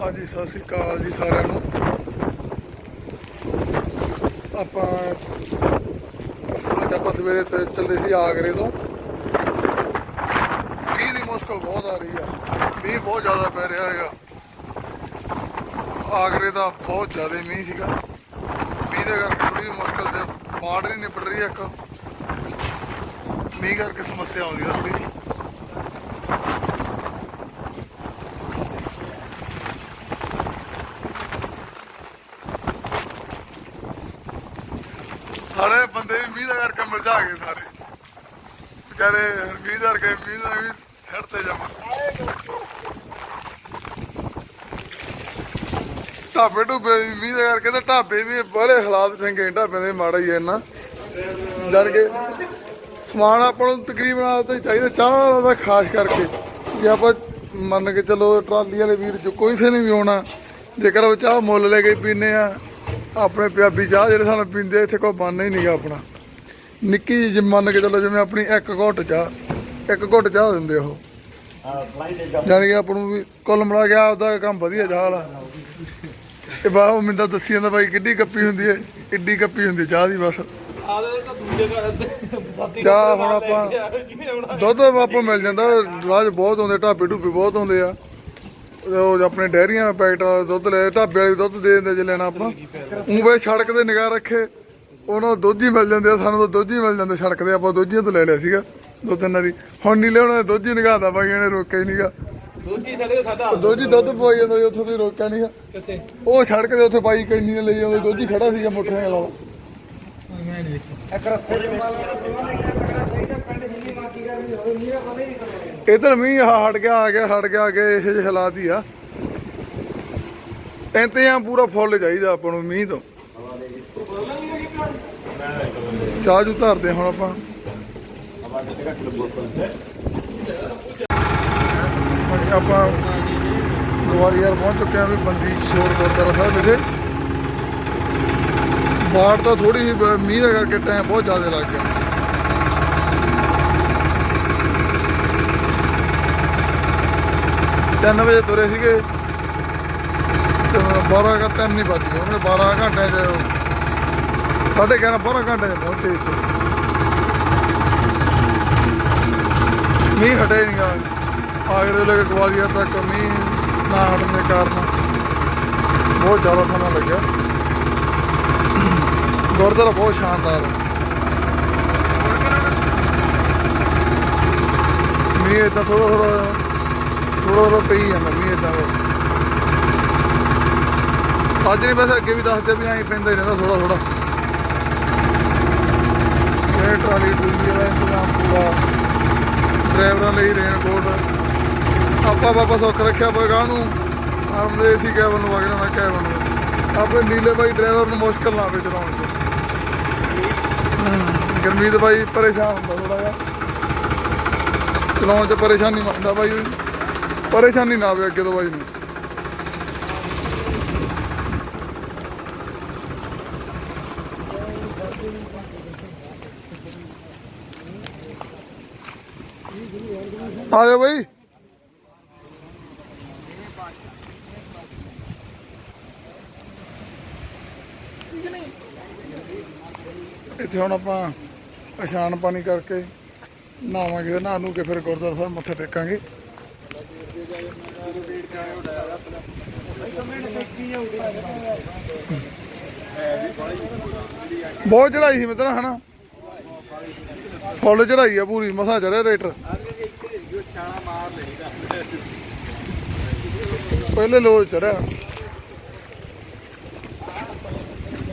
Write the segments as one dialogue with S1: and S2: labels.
S1: ਹਾਂਜੀ ਸਤਿ ਸ਼੍ਰੀ ਅਕਾਲ ਜੀ ਸਾਰਿਆਂ ਨੂੰ। ਆਪਾਂ ਅੱਜ ਆਪਾਂ ਸਵੇਰੇ ਤੇ ਚੱਲੇ ਸੀ ਆਗਰੇ ਤੋਂ। ਮੀਂਹ ਦੀ ਮੁਸ਼ਕਲ ਬਹੁਤ ਆ ਰਹੀ ਆ। ਮੀਂਹ ਬਹੁਤ ਜ਼ਿਆਦਾ ਪੈ ਰਿਹਾ ਹੈਗਾ। ਆਗਰੇ ਦਾ ਬਹੁਤ ਜ਼ਿਆਦਾ ਮੀਂਹ ਸੀਗਾ। ਮੀਂਹ ਦੇ ਕਰਕੇ ਥੋੜੀ ਮੁਸ਼ਕਲ ਤੇ ਬਾੜ ਨਹੀਂ ਨਿਪਟ ਰਹੀ ਇੱਕ। ਮੀਂਹ ਕਰਕੇ ਸਮੱਸਿਆ ਆਉਂਦੀ ਆ ਥੋੜੀ ਸਾਰੇ ਬੰਦੇ ਵੀ ਮੀਂਹ ਦਾ ਕਰਕੇ ਮਰਜਾ ਗਏ ਸਾਰੇ। ਵਿਚਾਰੇ ਮੀਂਹ ਦਾ ਕਰਕੇ ਮੀਂਹ ਦਾ ਵੀ ਸਿਰ ਤੇ ਜਮਾ ਢਾਬੇ ਢੁੱਬੇ ਵੀ ਮੀਂਹ ਦਾ ਕਰਕੇ ਤੇ ਢਾਬੇ ਵੀ ਬੜੇ ਹਾਲਾਤ ਚੰਗੇ ਢਾਬੇ ਦੇ ਮਾੜਾ ਹੀ ਹੈ ਨਾ ਜਦ ਕੇ ਸਮਾਨ ਆਪਾਂ ਨੂੰ ਤਕਰੀਬਨ ਆ ਚਾਹੀਦਾ, ਚਾਹ ਦਾ ਖਾਸ ਕਰਕੇ। ਜੇ ਆਪਾਂ ਮੰਨ ਕੇ ਚਲੋ ਟਰਾਲੀ ਵਾਲੇ ਵੀਰ ਜੋ ਕੋਈ ਸੇ ਨਹੀਂ ਵੀ ਆਉਣਾ, ਜੇਕਰ ਉਹ ਚਾਹ ਮੁੱਲ ਲੈ ਕੇ ਪੀਨੇ ਆ ਆਪਣੇ ਪੰਜਾਬੀ ਚਾਹ ਜਿਹੜੇ ਸਾਨੂੰ ਪੀਂਦੇ ਇੱਥੇ ਕੋਈ ਬੰਨ ਹੀ ਨਹੀਂਗਾ ਆਪਣਾ। ਨਿੱਕੀ ਜਿਹੀ ਮੰਨ ਕੇ ਚਲੋ, ਜਿਵੇਂ ਆਪਣੀ ਇੱਕ ਘੁੱਟ ਚਾਹ, ਇੱਕ ਘੁੱਟ ਚਾਹ ਦਿੰਦੇ ਉਹ। ਜਾਣੀ ਕਿ ਆਪਾਂ ਨੂੰ ਵੀ ਕੁੱਲ ਮਿਲਾ ਗਿਆ ਆਪਦਾ ਕੰਮ ਵਧੀਆ ਚਾਹ ਵਾਲਾ। ਇਹ ਬਾ ਉਹ ਮੈਨੂੰ ਤਾਂ ਦੱਸੀ ਜਾਂਦਾ ਬਾਈ, ਕਿੱਡੀ ਕੱਪੀ ਹੁੰਦੀ ਹੈ ਇੱਡੀ ਕੱਪੀ ਹੁੰਦੀ ਚਾਹ ਦੀ ਬਸ। ਚਾਹ ਹੁਣ ਆਪਾਂ ਦੁੱਧ ਆਪਾਂ ਮਿਲ ਜਾਂਦਾ, ਰਾਜ ਬਹੁਤ ਆਉਂਦੇ ਢਾਬੇ ਢੂਬੇ ਬਹੁਤ ਆਉਂਦੇ ਆ। ਉਹ ਆਪਣੇ ਡੈਰੀਆਂ ਪੈਕਟ ਵਾਲਾ ਦੁੱਧ ਲੈ ਢਾਬੇ ਵਾਲੇ ਦੁੱਧ ਦੇ ਦਿੰਦੇ ਜੇ ਲੈਣਾ ਆਪਾਂ। ਉਹ ਵੇ ਸੜਕ ਤੇ ਨਿਗਾਹ ਰੱਖੇ ਉਹਨਾਂ ਨੂੰ ਦੁੱਧ ਹੀ ਮਿਲ ਜਾਂਦੇ ਆ ਸਾਨੂੰ ਤਾਂ ਦੁੱਧ ਹੀ ਮਿਲ ਜਾਂਦੇ ਸੜਕ ਤੇ ਆਪਾਂ ਦੁੱਧੀਆਂ ਤੋਂ ਲੈ ਲਿਆ ਸੀਗਾ ਦੋ ਤਿੰਨਾਂ ਦੀ ਹੁਣ ਨਹੀਂ ਲਿਆਉਣਾ ਦੁੱਧ ਹੀ ਨਿਗਾਹ ਦਾ ਬਾਈ ਇਹਨੇ ਰੋਕਿਆ ਹੀ ਨਹੀਂਗਾ
S2: ਦੂਜੀ ਸਾਡੇ ਸਾਡਾ
S1: ਦੁੱਧ ਹੀ ਦੁੱਧ ਪਵਾਈ ਜਾਂਦਾ ਸੀ, ਉੱਥੋਂ ਦੀ ਰੋਕਿਆ ਨਹੀਂਗਾ
S2: ਕਿੱਥੇ?
S1: ਉਹ ਸੜਕ ਦੇ ਉੱਥੇ ਬਾਈ ਕੈਨੀ ਨੇ ਲਈ ਜਾਂਦੇ ਦੁੱਧ ਹੀ ਖੜਾ ਸੀਗਾ ਮੋਟਰਸਾਈਕਲ ਵਾਲਾ।
S2: ਮੈਂ ਨਹੀਂ
S1: ਇਧਰ ਮੀਂਹ ਹਟ ਗਿਆ, ਆ ਗਿਆ, ਹਟ ਗਿਆ, ਆ ਗਿਆ, ਇਹ ਜਿਹੇ ਹਾਲਾਤ ਹੀ ਆ। ਇੰਤਜ਼ਾਮ ਪੂਰਾ ਫੁੱਲ ਚਾਹੀਦਾ ਆਪਾਂ ਨੂੰ ਮੀਂਹ ਤੋਂ। ਚਾਹ ਜੂ ਧਰਦੇ ਹੁਣ ਆਪਾਂ। ਆਪਾਂ ਗਵਾਲੀਅਰ ਪਹੁੰਚ ਚੁੱਕੇ ਹਾਂ ਵੀ ਬੰਦੀ ਸ਼ੋਰ ਗੁਰਦੁਆਰਾ ਸਾਹਿਬ ਵਿਖੇ। ਬਾੜ ਤਾਂ ਥੋੜੀ ਜਿਹੀ ਬ- ਮੀਂਹ ਦਾ ਕਰਕੇ ਟਾਈਮ ਬਹੁਤ ਜ਼ਿਆਦਾ ਲੱਗ ਗਿਆ। ਤਿੰਨ ਵਜੇ ਤੁਰੇ ਸੀਗੇ। ਤੇ 12 ਘੰਟੇ ਤਿੰਨ ਨਹੀਂ ਵੱਜ। ਗਏ ਉਹਨੇ 12 ਘੰਟੇ ਚ ਸਾਢੇ 11 12 ਘੰਟੇ ਚ ਪਹੁੰਚੇ ਇੱਥੇ। ਮੀਂਹ ਹਟੇ ਨਹੀਂਗਾ ਆਗਰੇ ਲੈ ਕੇ ਗਵਾਲੀਅਰ ਤੱਕ ਮੀਂਹ ਨਾ ਹਟਣ ਦੇ ਕਾਰਨ ਬਹੁਤ ਜ਼ਿਆਦਾ ਸਮਾਂ ਲੱਗਿਆ। ਗੁਰਦੁਆਰਾ ਬਹੁਤ ਸ਼ਾਨਦਾਰ ਹੈ। ਮੀਂਹ ਇਦਾਂ ਥੋੜਾ ਥੋੜਾ ਥੋੜਾ ਥੋੜਾ ਪਈ ਜਾਂਦਾ ਮੀਂਹ ਇਦਾਂ ਬਸ ਅੱਜ ਨਹੀਂ ਵੈਸੇ ਅੱਗੇ ਵੀ ਦੱਸਦੇ ਵੀ ਐਂ ਪੈਂਦਾ ਹੀ ਰਹਿੰਦਾ ਥੋੜਾ ਥੋੜਾ ਇਹ ਟਰਾਲੀ ਟੂਲੀ ਦਾ ਇੰਤਜ਼ਾਮ ਪੂਰਾ। ਡਰਾਈਵਰਾਂ ਲਈ ਰੇਨਕੋਟ ਆਪਾਂ ਬਾਬਾ ਸੁੱਖ ਰੱਖਿਆ ਪਗਾ ਨੂੰ। ਆਰਮ ਦੇ ਏਸੀ ਕੈਬਨ ਨੂੰ ਵਗਣਾ ਨਾ ਕੈਬਨ ਨੂੰ। ਆਪਣੇ ਨੀਲੇ ਬਾਈ ਡਰਾਈਵਰ ਨੂੰ ਮੁਸ਼ਕਲ ਨਾ ਆਵੇ ਚਲਾਉਣ ਚ। ਹਮ, ਗੁਰਮੀਤ ਬਾਈ ਪਰੇਸ਼ਾਨ ਹੁੰਦਾ ਥੋੜਾ ਜਿਹਾ। ਚਲਾਉਣ ਚ ਪਰੇਸ਼ਾਨੀ ਮੰਨਦਾ ਬਾਈ। ਵੀ। ਪਰੇਸ਼ਾਨੀ ਨਾ ਆਵੇ ਅੱਗੇ ਤੋਂ ਬਾਈ ਨੂੰ। ਆ ਜਾਓ ਬਾਈ। ਇੱਥੇ ਹੁਣ ਆਪਾਂ ਇਸ਼ਨਾਨ ਪਾਣੀ ਕਰਕੇ ਨਹਾਵਾਂਗੇ ਨਹਾ ਨੂੰ ਕੇ ਫਿਰ ਗੁਰਦੁਆਰਾ ਸਾਹਿਬ ਮੱਥਾ ਟੇਕਾਂਗੇ। ਬਹੁਤ ਚੜਾਈ ਸੀ ਮਿੱਤਰਾ, ਹਨਾ? ਫੁੱਲ ਚੜਾਈ ਆ ਪੂਰੀ, ਮਸਾ ਚੜਿਆ ਰੇਟਰ। ਪਹਿਲੇ ਲੋਜ ਚੜਿਆ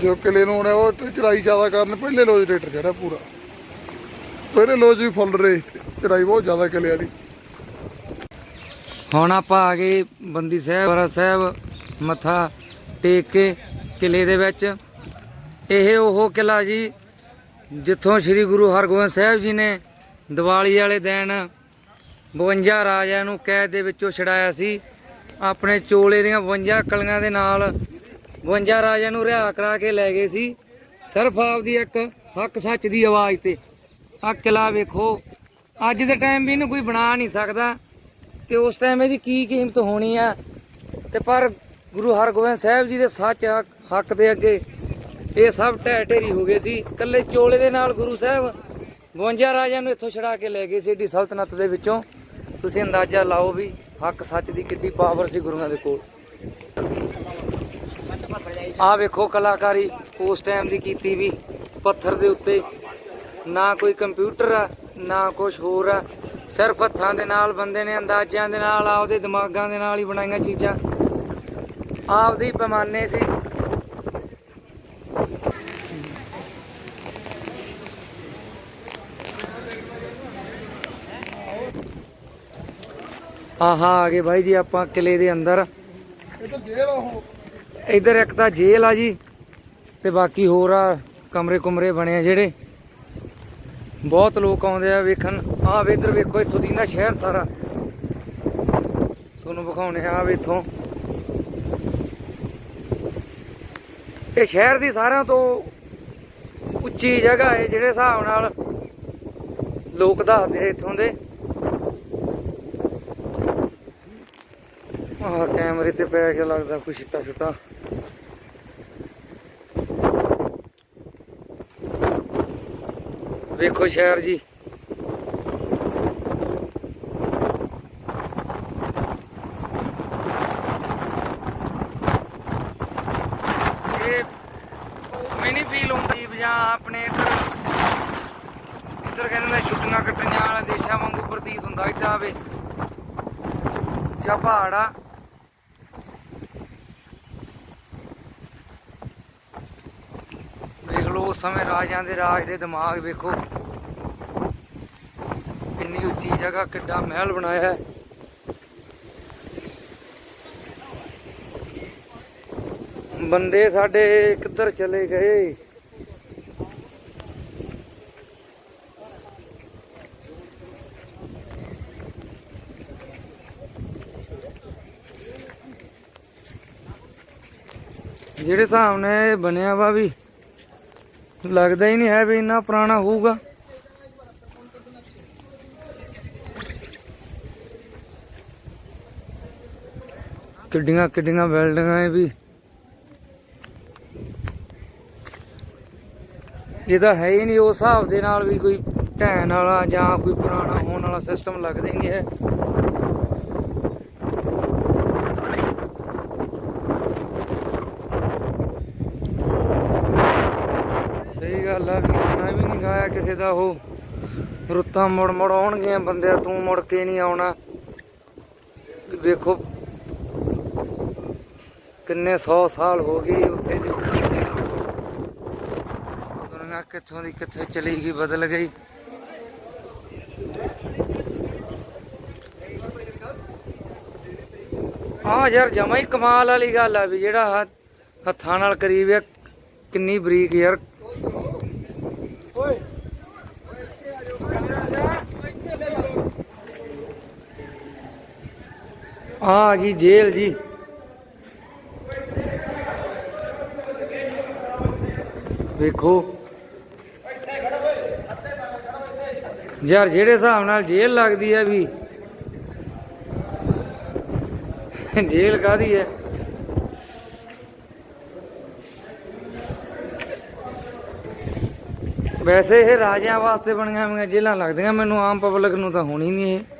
S1: ਜੋ ਕਿਲੇ ਨੂੰ ਉਹਨੇ ਉਹ ਚੜਾਈ ਜ਼ਿਆਦਾ ਕਰਨ, ਪਹਿਲੇ ਲੋਜ ਰੇਟਰ ਚੜਿਆ ਪੂਰਾ। ਪਹਿਲੇ ਲੋਜ ਵੀ ਫੁੱਲ ਰਹੇ ਚੜਾਈ ਬਹੁਤ ਜ਼ਿਆਦਾ ਕਿਲੇ ਵਾਲੀ
S3: ਹੁਣ ਆਪਾਂ ਆ ਗਏ ਬੰਦੀ ਸਾਹਿਬ ਵਰਾ ਸਾਹਿਬ, ਮੱਥਾ ਟੇਕ ਕੇ ਕਿਲੇ ਦੇ ਵਿੱਚ। ਇਹ ਉਹ ਕਿਲਾ ਜੀ ਜਿੱਥੋਂ ਸ੍ਰੀ ਗੁਰੂ ਹਰਗੋਬਿੰਦ ਸਾਹਿਬ ਜੀ ਨੇ ਦੀਵਾਲੀ ਵਾਲੇ ਦਿਨ 52 ਰਾਜਿਆਂ ਨੂੰ ਕੈਦ ਦੇ ਵਿੱਚੋਂ ਛਡਾਇਆ ਸੀ। ਆਪਣੇ ਚੋਲੇ ਦੀਆਂ 52 ਕਲੀਆਂ ਦੇ ਨਾਲ 52 ਰਾਜਿਆਂ ਨੂੰ ਰਿਹਾ ਕਰਾ ਕੇ ਲੈ ਗਏ ਸੀ। ਸਿਰਫ ਆਪਦੀ ਇੱਕ ਹੱਕ ਸੱਚ ਦੀ ਆਵਾਜ਼ ਤੇ। ਆ ਕਿਲਾ ਵੇਖੋ, ਅੱਜ ਦੇ ਟਾਈਮ ਵੀ ਇਹਨੂੰ ਕੋਈ ਬਣਾ ਨਹੀਂ ਸਕਦਾ। ਤੇ ਉਸ ਟਾਈਮ ਇਹਦੀ ਕੀ ਕੀਮਤ ਹੋਣੀ ਆ? ਤੇ ਪਰ ਗੁਰੂ ਹਰਗੋਬਿੰਦ ਸਾਹਿਬ ਜੀ ਦੇ ਸੱਚ ਹੱਕ- ਹੱਕ ਦੇ ਅੱਗੇ ਇਹ ਸਭ ਢਹਿ ਢੇਰੀ ਹੋ ਗਏ ਸੀ। ਕੱਲੇ ਚੋਲੇ ਦੇ ਨਾਲ ਗੁਰੂ ਸਾਹਿਬ 52 ਰਾਜਿਆਂ ਨੂੰ ਇੱਥੋਂ ਛੜਾ ਕੇ ਲੈ ਗਏ ਸੀ ਏਡੀ ਸਲਤਨਤ ਦੇ ਵਿੱਚੋਂ। ਤੁਸੀਂ ਅੰਦਾਜ਼ਾ ਲਾਓ ਵੀ ਹੱਕ ਸੱਚ ਦੀ ਕਿੱਡੀ ਪਾਵਰ ਸੀ ਗੁਰੂਆਂ ਦੇ ਕੋਲ। ਆਹ ਵੇਖੋ ਕਲਾਕਾਰੀ, ਉਸ ਟਾਈਮ ਦੀ ਕੀਤੀ ਵੀ ਪੱਥਰ ਦੇ ਉੱਤੇ ਨਾ ਕੋਈ ਕੰਪਿਊਟਰ ਆ, ਨਾ ਕੁਝ ਹੋਰ ਆ। ਸਿਰਫ ਹੱਥਾਂ ਦੇ ਨਾਲ ਬੰਦੇ ਨੇ, ਅੰਦਾਜ਼ਿਆਂ ਦੇ ਨਾਲ, ਆਪਦੇ ਦਿਮਾਗਾਂ ਦੇ ਨਾਲ ਹੀ ਬਣਾਈਆਂ ਚੀਜ਼ਾਂ। ਆਪਦੇ ਪੈਮਾਨੇ ਸੀ। ਆਹਾ, ਆ ਗਏ ਬਾਈ ਜੀ ਆਪਾਂ ਕਿਲੇ ਦੇ ਅੰਦਰ।
S1: ਇਹ
S3: ਇੱਧਰ ਇੱਕ ਤਾਂ ਜੇਲ੍ਹ ਆ ਜੀ, ਤੇ ਬਾਕੀ ਹੋਰ ਆ ਕਮਰੇ ਕੁਮਰੇ ਬਣੇ ਆ ਜਿਹੜੇ। ਬਹੁਤ ਲੋਕ ਆਉਂਦੇ ਆ ਵੇਖਣ। ਆਹ ਵੇ ਇੱਧਰ ਵੇਖੋ, ਇੱਥੋਂ ਦੀ ਨਾ ਸ਼ਹਿਰ ਸਾਰਾ। ਤੁਹਾਨੂੰ ਵਿਖਾਉਣੇ ਆ ਵੇ ਇੱਥੋਂ। ਇਹ ਸ਼ਹਿਰ ਦੀ ਸਾਰਿਆਂ ਤੋਂ ਉੱਚੀ ਜਗ੍ਹਾ ਹੈ ਜਿਹੜੇ ਹਿਸਾਬ ਨਾਲ ਲੋਕ ਦੱਸਦੇ ਆ ਇੱਥੋਂ ਦੇ। ਆਹ ਕੈਮਰੇ ਤੇ ਪੈ ਗਿਆ ਲੱਗਦਾ ਕੁਛ ਛਿੱਟਾ ਛੁੱਟਾ ਵੇਖੋ ਸ਼ਹਿਰ ਜੀ। ਮੈਨੀ ਫੀਲ ਹੁੰਦੀ ਜਾਂ ਆਪਣੇ ਇੱਧਰ ਇੱਧਰ ਕਹਿੰਦੇ ਨੇ ਛੁੱਟੀਆਂ ਕੱਟੀਆਂ ਵਾਲੇ ਦੇਸ਼ਾਂ ਵਾਂਗੂ ਪ੍ਰਤੀਤ ਹੁੰਦਾ ਇੱਦਾਂ ਆਵੇ। ਜਾਂ ਪਹਾੜ ਆ ਵੇਖ ਲਓ ਉਸ ਸਮੇਂ ਰਾਜਿਆਂ ਦੇ ਰਾਜ ਦੇ ਦਿਮਾਗ ਵੇਖੋ। ਕਿੰਨੀ ਉੱਚੀ ਜਗ੍ਹਾ, ਕਿੱਡਾ ਮਹਿਲ ਬਣਾਇਆ ਹੈ। ਬੰਦੇ ਸਾਡੇ ਕਿੱਧਰ ਚਲੇ ਗਏ? ਜਿਹੜੇ ਹਿਸਾਬ ਨਾਲ ਬਣਿਆ ਵਾ ਵੀ ਲੱਗਦਾ ਹੀ ਨਹੀਂ ਹੈ ਵੀ ਇੰਨਾ ਪੁਰਾਣਾ ਹੋਊਗਾ। ਕਿੱਡੀਆਂ ਕਿੱਡੀਆਂ ਬਿਲਡਿੰਗਾਂ ਇਹ ਵੀ। ਇਹਦਾ ਹੈ ਹੀ ਨਹੀਂ, ਉਸ ਹਿਸਾਬ ਦੇ ਨਾਲ ਵੀ ਕੋਈ ਢਹਿਣ ਵਾਲਾ ਜਾਂ ਕੋਈ ਪੁਰਾਣਾ ਹੋਣ ਵਾਲਾ ਸਿਸਟਮ ਲੱਗਦਾ ਹੀ ਨਹੀਂ ਹੈ ਸਹੀ ਗੱਲ ਆ ਵੀ ਮੈਂ ਵੀ ਕਿਸੇ ਦਾ ਉਹ ਰੁੱਤਾਂ ਮੁੜ ਮੁੜ ਆਉਣਗੀਆਂ ਬੰਦਿਆ ਤੂੰ ਮੁੜ ਕੇ ਨਹੀਂ ਆਉਣਾ। ਵੇਖੋ ਕਿੰਨੇ 100 ਸਾਲ ਹੋ ਗਏ ਉੱਥੇ ਜੋ ਦੁਨੀਆ ਕਿੱਥੋਂ ਦੀ ਕਿੱਥੇ ਚਲੀ ਗਈ, ਬਦਲ ਗਈ। ਆ ਯਾਰ ਜਮਾ ਹੀ ਕਮਾਲ ਵਾਲੀ ਗੱਲ ਆ ਵੀ ਜਿਹੜਾ ਹੱਥਾਂ ਨਾਲ ਕਰੀਬ ਆ ਕਿੰਨੀ ਬਰੀਕ ਯਾਰ ਆ ਆ ਗਈ ਜੇਲ੍ਹ ਜੀ। ਵੇਖੋ। ਯਾਰ ਜਿਹੜੇ ਹਿਸਾਬ ਨਾਲ ਜੇਲ੍ਹ ਲੱਗਦੀ ਹੈ ਵੀ, ਜੇਲ੍ਹ ਕਾਦੀ ਹੈ ਵੈਸੇ ਇਹ ਰਾਜਿਆਂ ਵਾਸਤੇ ਬਣੀਆਂ ਹੋਈਆਂ ਜੇਲ੍ਹਾਂ ਲੱਗਦੀਆਂ, ਮੈਨੂੰ ਆਮ ਪਬਲਿਕ ਨੂੰ ਤਾਂ ਹੋਣੀ ਨਹੀਂ ਇਹ।